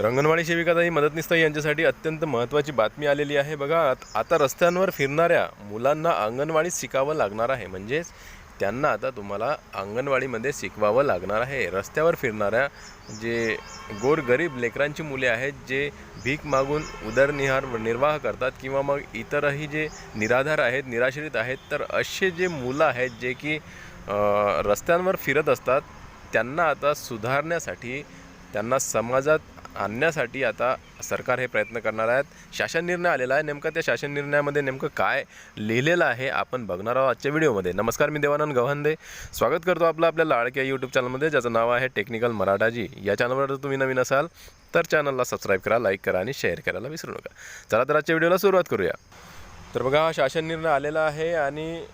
रंगणवाडी सेविकाताई मदतनीसताई यांच्यासाठी अत्यंत महत्त्वाची बातमी आलेली आहे. बघा आता रस्त्यांवर फिरणाऱ्या मुलांना अंगणवाडीत शिकावं लागणार आहे. म्हणजेच त्यांना आता तुम्हाला अंगणवाडीमध्ये शिकवावं लागणार आहे. रस्त्यावर फिरणाऱ्या जे गोरगरीब लेकरांची मुले आहेत जे भीक मागून उदरनिहार निर्वाह करतात किंवा मग इतरही जे निराधार आहेत निराश्रित आहेत तर असे जे मुलं आहेत जे की रस्त्यांवर फिरत असतात त्यांना आता सुधारण्यासाठी त्यांना समाजात आणण्यासाठी आता सरकार हे प्रयत्न करणार आहेत. शासन निर्णय आलेला आहे. नेमका त्या शासन निर्णयामध्ये नेमकं काय लिहिलेलं आहे आपण बघणार आहोत आजच्या व्हिडिओमध्ये. नमस्कार मी देवानंद गव्हांदे. स्वागत करतो आपलं आपल्या लाडक्या यूट्यूब चॅनलमध्ये ज्याचं नाव आहे टेक्निकल मराठाजी या चॅनलवर जर तुम्ही नवीन असाल तर चॅनलला सबस्क्राईब करा लाईक करा आणि शेअर करायला विसरू नका. चला तर आजच्या व्हिडिओला सुरुवात करूया. तर बघा हा शासन निर्णय आलेला आहे आणि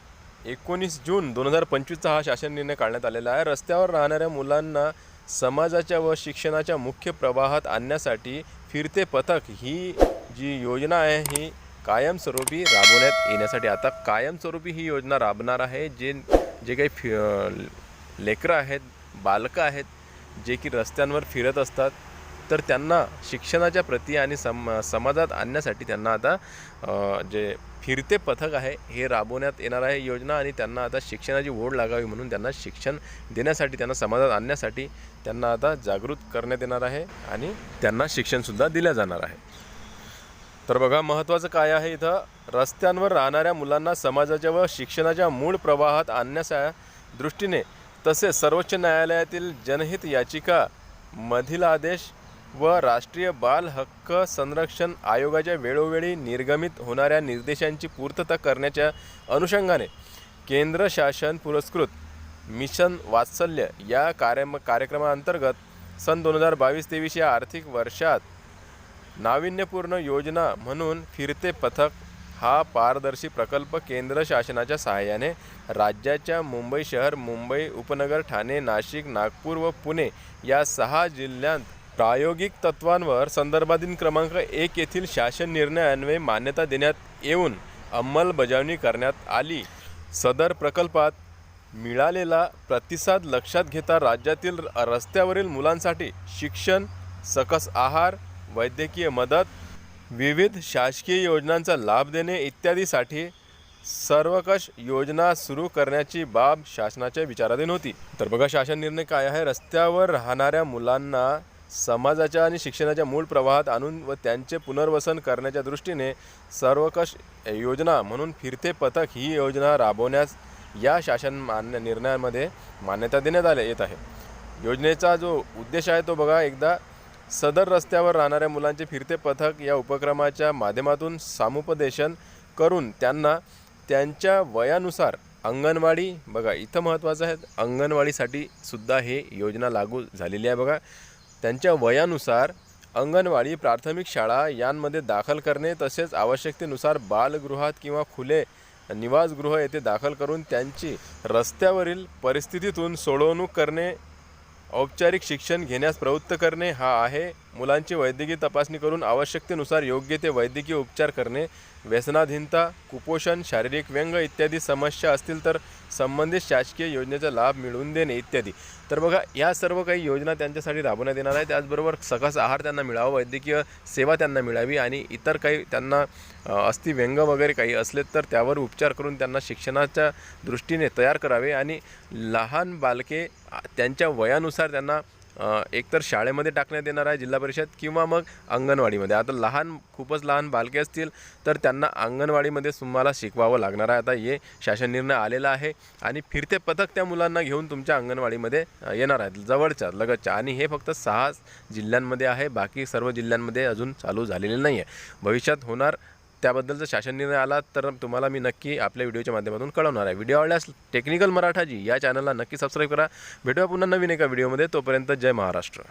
एकोणीस जून दोन हजार पंचवीसचा हा शासन निर्णय काढण्यात आलेला आहे. रस्त्यावर राहणाऱ्या मुलांना समाजाच्या व शिक्षणाच्या मुख्य प्रवाहात आणण्यासाठी फिरते पथक ही जी योजना आहे ही कायमस्वरूपी राबवण्यात येण्यासाठी आता कायमस्वरूपी ही योजना राबणार आहे. जे जे काही फि लेकरं आहेत बालकं आहेत जे की रस्त्यांवर फिरत असतात तर त्यांना शिक्षणाच्या प्रती आणि सम समाजात आणण्यासाठी त्यांना आता जे फिरते पथक आहे हे राबवण्यात येणार आहे योजना आणि त्यांना आता शिक्षणाची ओढ लागावी म्हणून त्यांना शिक्षण देण्यासाठी त्यांना समाजात आणण्यासाठी त्यांना आता जागृत करण्यात येणार आहे आणि त्यांना शिक्षणसुद्धा दिलं जाणार आहे. तर बघा महत्त्वाचं काय आहे इथं? रस्त्यांवर राहणाऱ्या मुलांना समाजाच्या व शिक्षणाच्या मूळ प्रवाहात आणण्याच्या दृष्टीने तसेच सर्वोच्च न्यायालयातील जनहित याचिका मधील आदेश व राष्ट्रीय बाल हक्क संरक्षण आयोगाच्या वेळोवेळी निर्गमित होणाऱ्या निर्देशांची पूर्तता करण्याच्या अनुषंगाने केंद्र शासन पुरस्कृत मिशन वात्सल्य या कार्यम कार्यक्रमाअंतर्गत सन दोन हजार बावीस तेवीस या आर्थिक वर्षात नाविन्यपूर्ण योजना म्हणून फिरते पथक हा पारदर्शी प्रकल्प केंद्र शासनाच्या सहाय्याने राज्याच्या मुंबई शहर मुंबई उपनगर ठाणे नाशिक नागपूर व पुणे या सहा जिल्ह्यांत प्रायोगिक तत्वांवर संदर्भाधीन क्रमांक एक येथील शासन निर्णयान्वये मान्यता देण्यात येऊन अंमलबजावणी करण्यात आली. सदर प्रकल्पात मिळालेला प्रतिसाद लक्षात घेता राज्यातील रस्त्यावरील मुलांसाठी शिक्षण सकस आहार वैद्यकीय मदत विविध शासकीय योजनांचा लाभ देणे इत्यादीसाठी सर्वकष योजना सुरू करण्याची बाब शासनाच्या विचाराधीन होती. तर बघा शासन निर्णय काय आहे? रस्त्यावर राहणाऱ्या मुलांना समाजाच्या आणि शिक्षणाच्या मूळ प्रवाहात आणून व त्यांचे पुनर्वसन करण्याच्या दृष्टीने सर्वकष योजना म्हणून फिरते पथक ही योजना राबवण्यास या शासन मान्य निर्णयामध्ये मान्यता देण्यात आले येत आहे. योजनेचा जो उद्देश आहे तो बघा एकदा सदर रस्त्यावर राहणाऱ्या मुलांचे फिरते पथक या उपक्रमाच्या माध्यमातून सामुपदेशन करून त्यांना त्यांच्या वयानुसार अंगणवाडी बघा इथं महत्त्वाचं आहे अंगणवाडीसाठी सुद्धा हे योजना लागू झालेली आहे बघा. त्यांच्या वयानुसार अंगणवाडी प्राथमिक शाळा यांमध्ये दाखल करणे तसेच आवश्यकतेनुसार बालगृहात किंवा खुले निवासगृह येथे दाखल करून त्यांची रस्त्यावरील परिस्थितीतून सोडवणूक करणे औपचारिक शिक्षण घेण्यास प्रवृत्त करणे हा आहे. मुलांची वैद्यकीय तपासणी करून आवश्यकतेनुसार योग्य ते वैद्यकीय उपचार करणे व्यसनाधीनता कुपोषण शारीरिक व्यंग इत्यादी समस्या असतील तर संबंधित शासकीय योजनेचा लाभ मिळवून देणे इत्यादी. तर बघा या सर्व काही योजना त्यांच्यासाठी राबवण्यात येणार आहे त्याचबरोबर सकस आहार त्यांना मिळावा वैद्यकीय सेवा त्यांना मिळावी आणि इतर काही त्यांना अस्थि अस्थिव्यंग वगैरे काही असले तर त्यावर उपचार करून त्यांना शिक्षणाच्या दृष्टीने तयार करावे आणि लहान बालके त्यांच्या वयानुसार त्यांना एकतर शाळेमध्ये टाकण्यात येणार आहे जिल्हा परिषद किंवा मग अंगणवाडीमध्ये. आता लहान खूपच लहान बालके असतील तर त्यांना अंगणवाडीमध्ये तुम्हाला शिकवावं लागणार आहे. आता हे शासन निर्णय आलेला आहे आणि फिरते पथक त्या मुलांना घेऊन तुमच्या अंगणवाडीमध्ये येणार आहेत जवळच्या लगतच्या. आणि हे फक्त सहा जिल्ह्यांमध्ये आहे बाकी सर्व जिल्ह्यांमध्ये अजून चालू झालेले नाही आहे भविष्यात होणार त्याबद्दल जर शासन निर्णय आला तर तुम्हाला मी नक्की आपल्या व्हिडिओच्या माध्यमातून कळवणार आहे. व्हिडिओ आवडल्यास टेक्निकल मराठाजी या चॅनलला नक्की सबस्क्राईब करा. भेटूया पुन्हा नवीन एका व्हिडिओमध्ये. तोपर्यंत जय महाराष्ट्र.